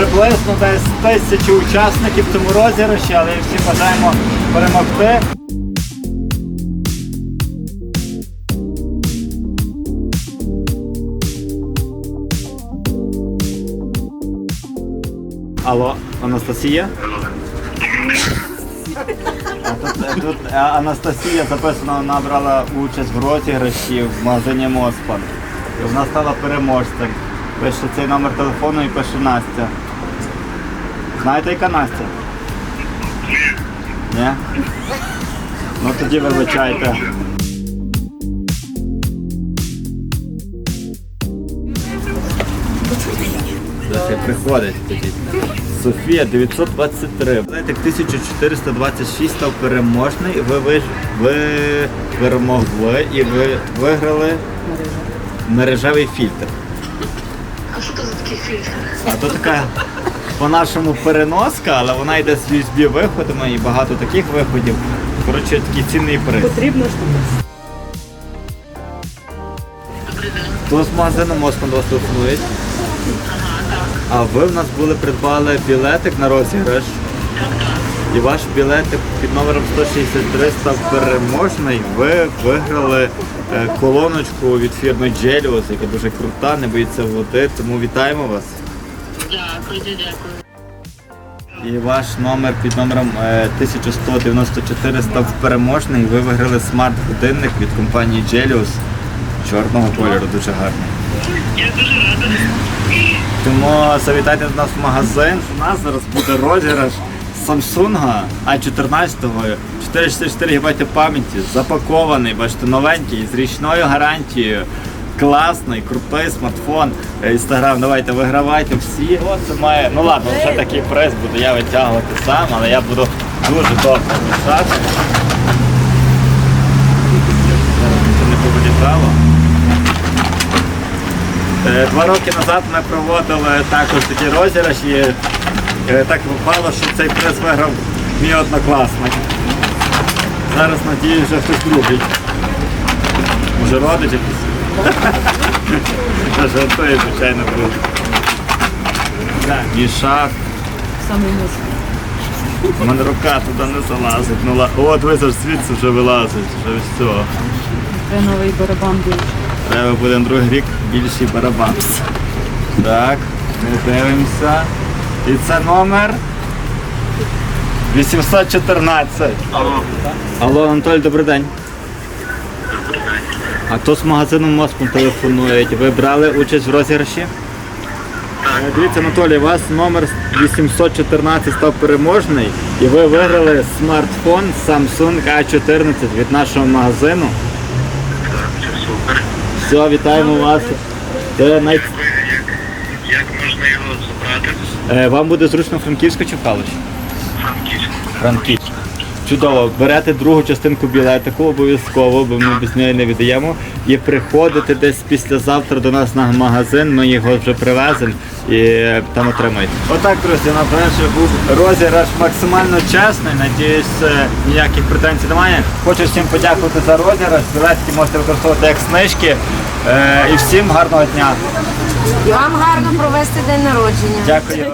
приблизно десь тисячі учасників в цьому розіграші, але всім бажаємо перемогти. Алло, Анастасія? Тут, Анастасія записано, вона брала участь в розіграші в магазині Моспан. Вона стала переможцем. Пише цей номер телефону і пише Настя. Знаєте, яка Настя? Ні? Ну тоді вибачайте. Це приходить тоді. Софія 923. Знаєте, 1426 став переможний, і ви, ви, ви перемогли і ви виграли мережевий фільтр. А що це за такий фільтр? А то така по-нашому переноска, але вона йде з USB виходами і багато таких виходів. Коротше, такий цінний приз. Потрібно штука. Добрий день. То з магазину Москва до вас телефонують. А ви в нас були придбали білетик на розіграш. І ваш білетик під номером 163 став переможний. Ви виграли е, колоночку від фірми Gelios, яка дуже крута, не боїться води, тому вітаємо вас. Дякую, дякую. І ваш номер під номером е, 1194 став переможний. Ви виграли смарт-годинник від компанії Gelios чорного кольору, дуже гарний. Я дуже рада. Тому завітайте до нас в магазин. У нас зараз буде розіграш Samsung A14 444 ГБ пам'яті, запакований, бачите, новенький, з річною гарантією. Класний, крутий смартфон. Інстаграм, давайте вигравайте всі. О, це має. Ну ладно, вже такий приз буду я витягувати сам, але я буду дуже добре мішати. Це не повилітало. Е, Два роки назад ми проводили також такі розіграші. Е, Так випало, що цей приз виграв мій однокласник. Зараз надію, що хтось другий. Може якийсь? Жартує, звичайно. Саме мозок. У мене рука туди не залазить. Ну, От ви ж звідси вже вилазить, вже все. Треба новий барабан більше. Треба буде на другий рік більший барабан. Так, ми дивимося. І це номер 814. Алло. Алло, Анатолій, добрий день. А то з магазину Москву телефонують. Ви брали участь в розіграші? Е, Дивіться, Анатолій, у вас номер 814 став переможний і ви виграли смартфон Samsung A14 від нашого магазину. Так, це супер. Все, вітаємо вас. Це най... Як, як можна його забрати? Е, Вам буде зручно Франківська чи в Калуші? Франківську. Франківська. Чудово, берете другу частинку білетику обов'язково, бо ми без неї не віддаємо. І приходите десь післязавтра до нас на магазин, ми його вже привеземо і там отримаєте. Отак, друзі, на перше був розіграш максимально чесний. Надіюсь, е, ніяких претензій немає. Хочу всім подякувати за розіграш. Білетики можете використовувати як снижки. Е, І всім гарного дня. І вам гарно провести день народження. Дякую.